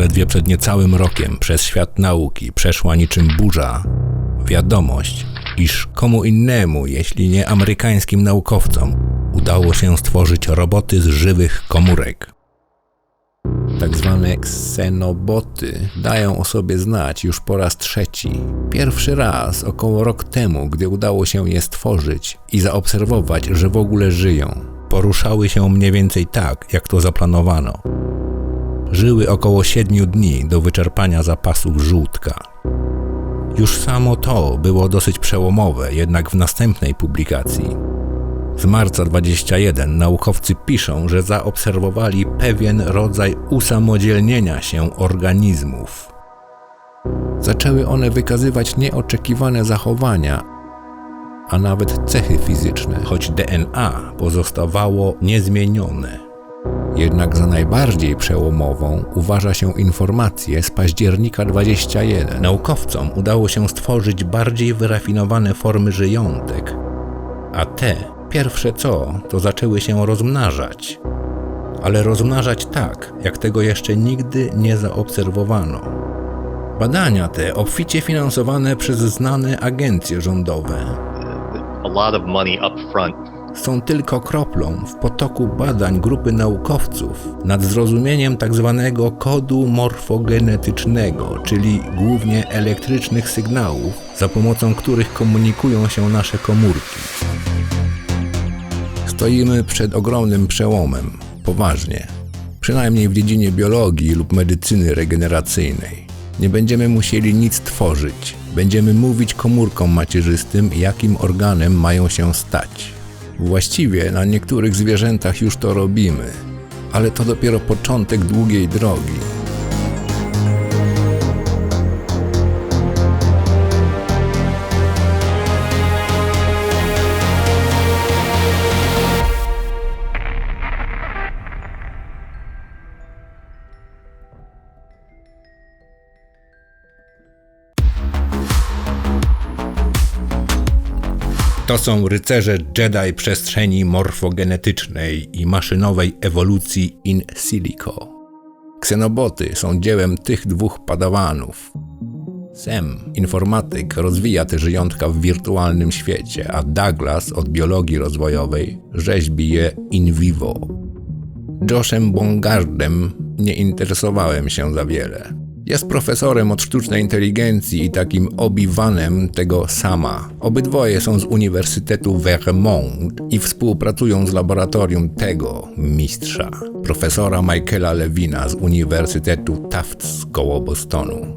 zaledwie przed niecałym rokiem przez świat nauki przeszła niczym burza wiadomość, iż komu innemu, jeśli nie amerykańskim naukowcom, udało się stworzyć roboty z żywych komórek. Tak zwane ksenoboty dają o sobie znać już po raz trzeci. Pierwszy raz około rok temu, gdy udało się je stworzyć i zaobserwować, że w ogóle żyją. Poruszały się mniej więcej tak, jak to zaplanowano. Żyły około 7 dni do wyczerpania zapasów żółtka. Już samo to było dosyć przełomowe, jednak w następnej publikacji z marca 21 naukowcy piszą, że zaobserwowali pewien rodzaj usamodzielnienia się organizmów. Zaczęły one wykazywać nieoczekiwane zachowania, a nawet cechy fizyczne, choć DNA pozostawało niezmienione. Jednak za najbardziej przełomową uważa się informację z października 21. Naukowcom udało się stworzyć bardziej wyrafinowane formy żyjątek, a te Pierwsze co, to zaczęły się rozmnażać. Ale rozmnażać tak, jak tego jeszcze nigdy nie zaobserwowano. Badania te obficie finansowane przez znane agencje rządowe. A lot of money up front Są tylko kroplą w potoku badań grupy naukowców nad zrozumieniem tzw. Tak kodu morfogenetycznego, czyli głównie elektrycznych sygnałów, za pomocą których komunikują się nasze komórki. Stoimy przed ogromnym przełomem, poważnie. Przynajmniej w dziedzinie biologii lub medycyny regeneracyjnej. Nie będziemy musieli nic tworzyć. Będziemy mówić komórkom macierzystym, jakim organem mają się stać. Właściwie na niektórych zwierzętach już to robimy, ale to dopiero początek długiej drogi. To są rycerze Jedi przestrzeni morfogenetycznej i maszynowej ewolucji in silico. Ksenoboty są dziełem tych dwóch padawanów. Sem, informatyk, rozwija te żyjątka w wirtualnym świecie, a Douglas od biologii rozwojowej rzeźbi je in vivo. Joshem Bongardem nie interesowałem się za wiele. Jest profesorem od sztucznej inteligencji i takim obiwanem tego sama. Obydwoje są z Uniwersytetu Vermont i współpracują z laboratorium tego mistrza, profesora Michaela Lewina z Uniwersytetu Tufts koło Bostonu.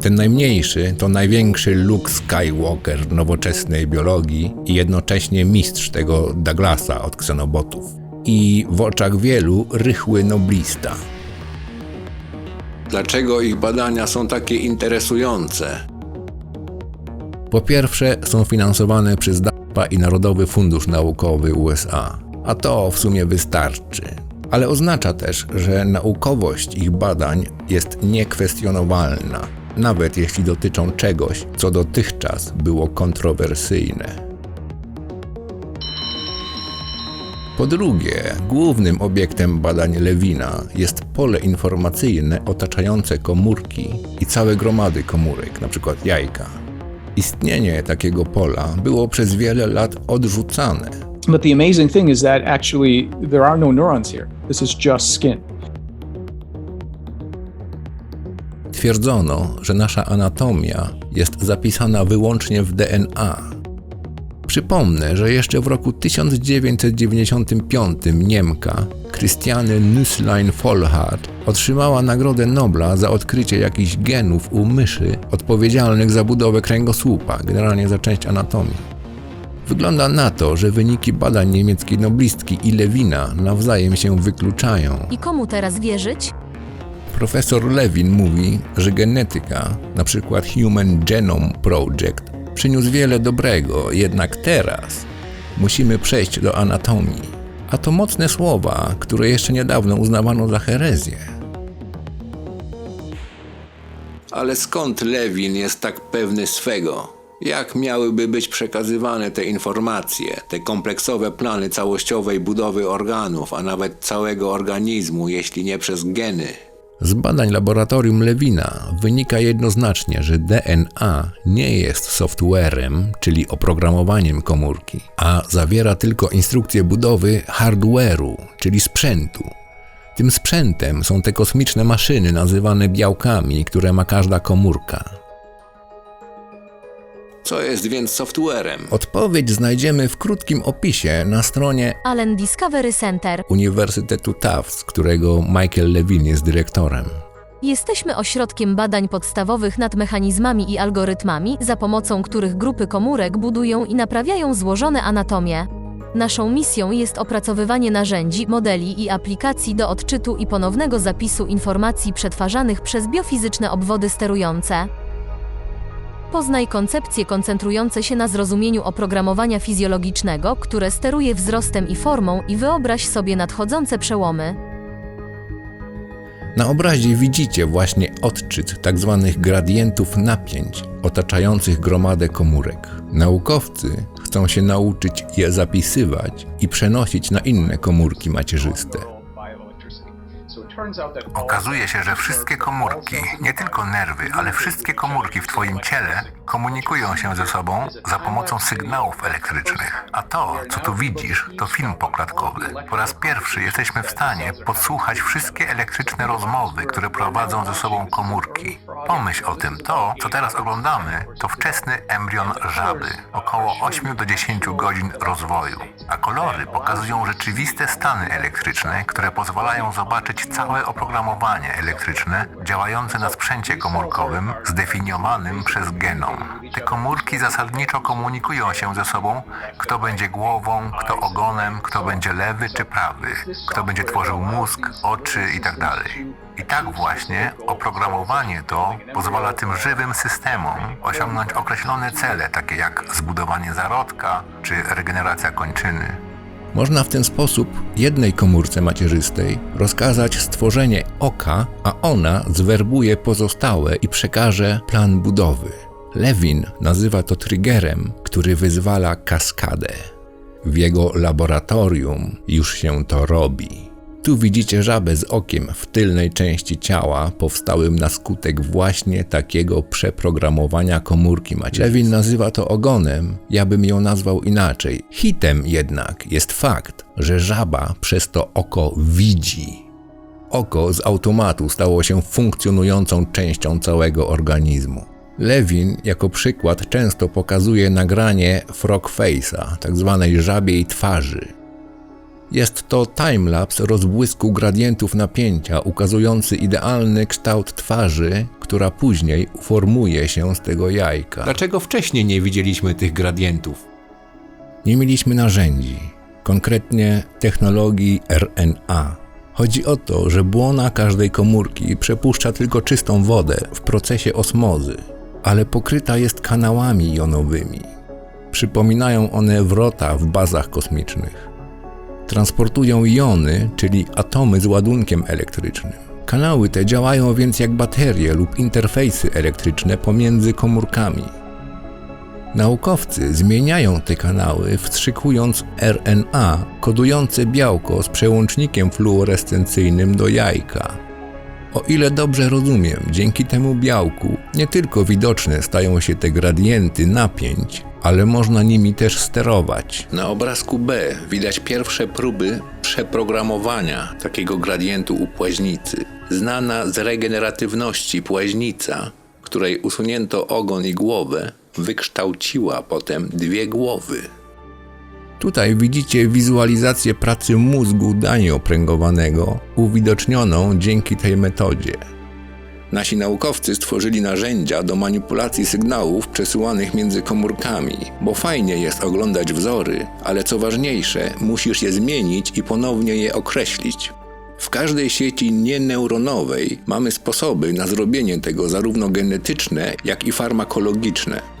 Ten najmniejszy to największy Luke Skywalker nowoczesnej biologii i jednocześnie mistrz tego Douglasa od ksenobotów. I w oczach wielu rychły noblista. Dlaczego ich badania są takie interesujące? Po pierwsze, są finansowane przez DARPA i Narodowy Fundusz Naukowy USA, a to w sumie wystarczy. Ale oznacza też, że naukowość ich badań jest niekwestionowalna, nawet jeśli dotyczą czegoś, co dotychczas było kontrowersyjne. Po drugie, głównym obiektem badań Lewina jest pole informacyjne otaczające komórki i całe gromady komórek, np. jajka. Istnienie takiego pola było przez wiele lat odrzucane. But the amazing thing is that actually there are no neurons here. This is just skin. Twierdzono, że nasza anatomia jest zapisana wyłącznie w DNA, Przypomnę, że jeszcze w roku 1995 Niemka Christiane Nusslein Vollhardt otrzymała Nagrodę Nobla za odkrycie jakichś genów u myszy odpowiedzialnych za budowę kręgosłupa, generalnie za część anatomii. Wygląda na to, że wyniki badań niemieckiej noblistki i Lewina nawzajem się wykluczają. I komu teraz wierzyć? Profesor Lewin mówi, że genetyka, np. Human Genome Project, przyniósł wiele dobrego, jednak teraz musimy przejść do anatomii. A to mocne słowa, które jeszcze niedawno uznawano za herezję. Ale skąd Lewin jest tak pewny swego? Jak miałyby być przekazywane te informacje, te kompleksowe plany całościowej budowy organów, a nawet całego organizmu, jeśli nie przez geny? Z badań laboratorium Lewina wynika jednoznacznie, że DNA nie jest softwarem, czyli oprogramowaniem komórki, a zawiera tylko instrukcję budowy hardware'u, czyli sprzętu. Tym sprzętem są te kosmiczne maszyny nazywane białkami, które ma każda komórka. Co jest więc softwarem? Odpowiedź znajdziemy w krótkim opisie na stronie Allen Discovery Center. Uniwersytetu Tufts, którego Michael Levin jest dyrektorem. Jesteśmy ośrodkiem badań podstawowych nad mechanizmami i algorytmami, za pomocą których grupy komórek budują i naprawiają złożone anatomie. Naszą misją jest opracowywanie narzędzi, modeli i aplikacji do odczytu i ponownego zapisu informacji przetwarzanych przez biofizyczne obwody sterujące. Poznaj koncepcje koncentrujące się na zrozumieniu oprogramowania fizjologicznego, które steruje wzrostem i formą i wyobraź sobie nadchodzące przełomy. Na obrazie widzicie właśnie odczyt tzw. gradientów napięć otaczających gromadę komórek. Naukowcy chcą się nauczyć je zapisywać i przenosić na inne komórki macierzyste. Okazuje się, że wszystkie komórki, nie tylko nerwy, ale wszystkie komórki w Twoim ciele komunikują się ze sobą za pomocą sygnałów elektrycznych. A to, co tu widzisz, to film poklatkowy. Po raz pierwszy jesteśmy w stanie podsłuchać wszystkie elektryczne rozmowy, które prowadzą ze sobą komórki. Pomyśl o tym, to, co teraz oglądamy, to wczesny embrion żaby, około 8 do 10 godzin rozwoju. A kolory pokazują rzeczywiste stany elektryczne, które pozwalają zobaczyć całe oprogramowanie elektryczne działające na sprzęcie komórkowym zdefiniowanym przez genom. Te komórki zasadniczo komunikują się ze sobą, kto będzie głową, kto ogonem, kto będzie lewy czy prawy, kto będzie tworzył mózg, oczy itd. I tak właśnie oprogramowanie to pozwala tym żywym systemom osiągnąć określone cele, takie jak zbudowanie zarodka czy regeneracja kończyny. Można w ten sposób jednej komórce macierzystej rozkazać stworzenie oka, a ona zwerbuje pozostałe i przekaże plan budowy. Lewin nazywa to triggerem, który wyzwala kaskadę. W jego laboratorium już się to robi. Tu widzicie żabę z okiem w tylnej części ciała, powstałym na skutek właśnie takiego przeprogramowania komórki macierzystej. Lewin nazywa to ogonem, ja bym ją nazwał inaczej. Hitem jednak jest fakt, że żaba przez to oko widzi. Oko z automatu stało się funkcjonującą częścią całego organizmu. Lewin jako przykład często pokazuje nagranie frog face'a, tzw. żabiej twarzy. Jest to timelapse rozbłysku gradientów napięcia ukazujący idealny kształt twarzy, która później uformuje się z tego jajka. Dlaczego wcześniej nie widzieliśmy tych gradientów? Nie mieliśmy narzędzi, konkretnie technologii RNA. Chodzi o to, że błona każdej komórki przepuszcza tylko czystą wodę w procesie osmozy, ale pokryta jest kanałami jonowymi. Przypominają one wrota w bazach kosmicznych transportują jony, czyli atomy z ładunkiem elektrycznym. Kanały te działają więc jak baterie lub interfejsy elektryczne pomiędzy komórkami. Naukowcy zmieniają te kanały, wstrzykując RNA kodujące białko z przełącznikiem fluorescencyjnym do jajka. O ile dobrze rozumiem, dzięki temu białku nie tylko widoczne stają się te gradienty napięć, ale można nimi też sterować. Na obrazku B widać pierwsze próby przeprogramowania takiego gradientu u płaźnicy. Znana z regeneratywności płaźnica, której usunięto ogon i głowę, wykształciła potem dwie głowy. Tutaj widzicie wizualizację pracy mózgu danie opręgowanego, uwidocznioną dzięki tej metodzie. Nasi naukowcy stworzyli narzędzia do manipulacji sygnałów przesyłanych między komórkami, bo fajnie jest oglądać wzory, ale co ważniejsze, musisz je zmienić i ponownie je określić. W każdej sieci nieneuronowej mamy sposoby na zrobienie tego zarówno genetyczne, jak i farmakologiczne.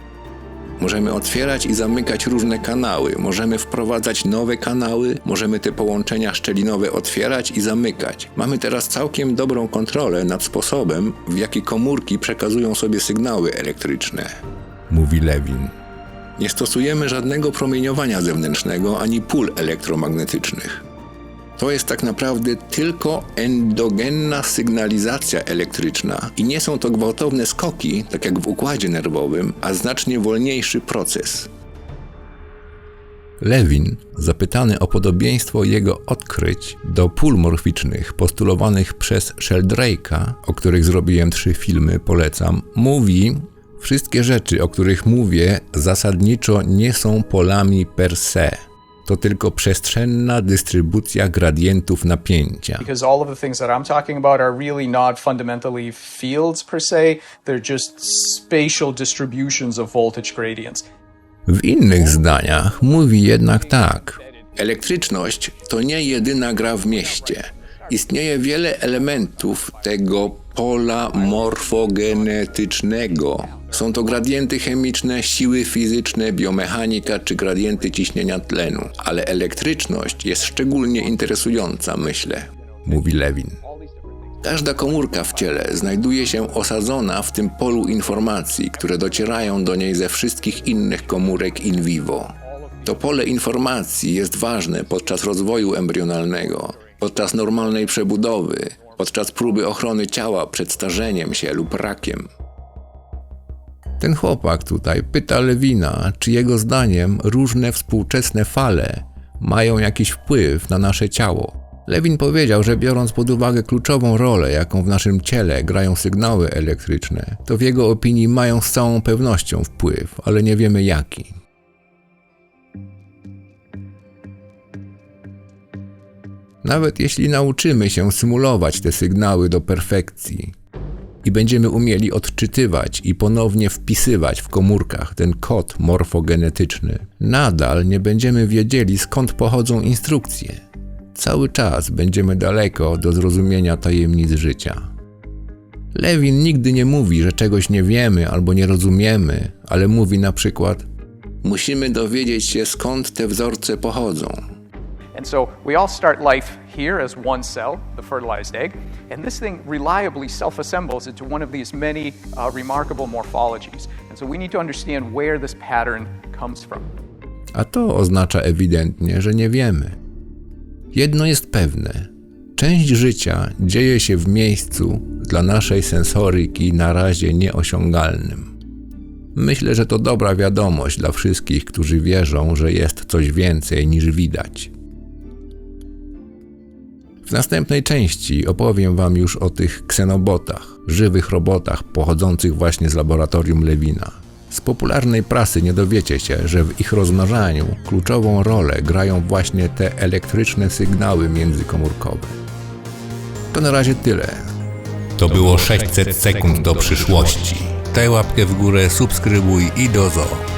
Możemy otwierać i zamykać różne kanały, możemy wprowadzać nowe kanały, możemy te połączenia szczelinowe otwierać i zamykać. Mamy teraz całkiem dobrą kontrolę nad sposobem, w jaki komórki przekazują sobie sygnały elektryczne. mówi Lewin. Nie stosujemy żadnego promieniowania zewnętrznego ani pól elektromagnetycznych. To jest tak naprawdę tylko endogenna sygnalizacja elektryczna i nie są to gwałtowne skoki, tak jak w układzie nerwowym, a znacznie wolniejszy proces. Lewin, zapytany o podobieństwo jego odkryć do pól morficznych postulowanych przez Sheldrake'a, o których zrobiłem trzy filmy, polecam, mówi: Wszystkie rzeczy, o których mówię, zasadniczo nie są polami per se. To tylko przestrzenna dystrybucja gradientów napięcia. Because all of the things that I'm talking about are really not fundamentally fields per se, they're just spatial distributions of voltage gradients. W innych zdaniach mówi jednak tak. Elektryczność to nie jedyna gra w mieście. Istnieje wiele elementów tego pola morfogenetycznego. Są to gradienty chemiczne, siły fizyczne, biomechanika czy gradienty ciśnienia tlenu. Ale elektryczność jest szczególnie interesująca, myślę, mówi Lewin. Każda komórka w ciele znajduje się osadzona w tym polu informacji, które docierają do niej ze wszystkich innych komórek in vivo. To pole informacji jest ważne podczas rozwoju embrionalnego, podczas normalnej przebudowy, podczas próby ochrony ciała przed starzeniem się lub rakiem. Ten chłopak tutaj pyta Lewina, czy jego zdaniem różne współczesne fale mają jakiś wpływ na nasze ciało. Lewin powiedział, że biorąc pod uwagę kluczową rolę, jaką w naszym ciele grają sygnały elektryczne, to w jego opinii mają z całą pewnością wpływ, ale nie wiemy jaki. Nawet jeśli nauczymy się symulować te sygnały do perfekcji i będziemy umieli odczytywać i ponownie wpisywać w komórkach ten kod morfogenetyczny, nadal nie będziemy wiedzieli skąd pochodzą instrukcje. Cały czas będziemy daleko do zrozumienia tajemnic życia. Lewin nigdy nie mówi, że czegoś nie wiemy albo nie rozumiemy, ale mówi na przykład: Musimy dowiedzieć się skąd te wzorce pochodzą. And so we all start life here as one cell, the fertilized egg, and this thing reliably self assembles into one of these many uh, remarkable morphologies. And so we need to understand where this pattern comes from. A to oznacza ewidentnie, że nie wiemy. Jedno jest pewne: część życia dzieje się w miejscu dla naszej sensoryki na razie nieosiągalnym. Myślę, że to dobra wiadomość dla wszystkich, którzy wierzą, że jest coś więcej niż widać. W następnej części opowiem Wam już o tych ksenobotach, żywych robotach pochodzących właśnie z laboratorium Lewina. Z popularnej prasy nie dowiecie się, że w ich rozmnażaniu kluczową rolę grają właśnie te elektryczne sygnały międzykomórkowe. To na razie tyle. To było 600 sekund do przyszłości. Daj łapkę w górę, subskrybuj i do zoo.